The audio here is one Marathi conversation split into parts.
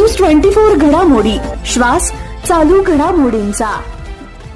ट्वेंटी फोर घडामोडी. श्वास चालू घडामोडींचा.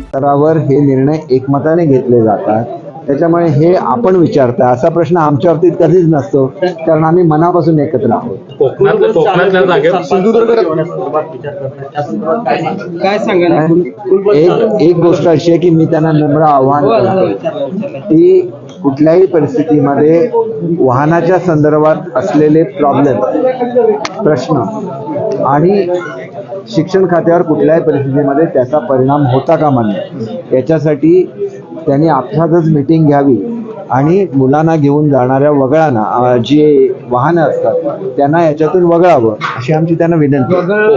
स्तरावर हे निर्णय एकमताने घेतले जातात. त्याच्यामुळे हे आपण विचारता असा प्रश्न आमच्या बाबतीत कधीच नसतो कारण आम्ही मनापासून एकत्र आहोत. कोकणात कोकणातल्या जागेवर काय एक एक गोष्ट अशी आहे की मी त्यांना नम्र आव्हान करतो. की कुठल्याही परिस्थितीमध्ये वाहनाच्या संदर्भात असलेले प्रॉब्लेम प्रश्न आणि शिक्षण खात्यावर कुठल्याही परिस्थितीमध्ये त्याचा परिणाम होता कामा नये. याच्यासाठी त्यांनी अर्थातच मिटिंग घ्यावी आणि मुलांना घेऊन जाणाऱ्या वगळांना जे वाहनं असतात त्यांना याच्यातून वगळावं अशी आमची त्यांना विनंती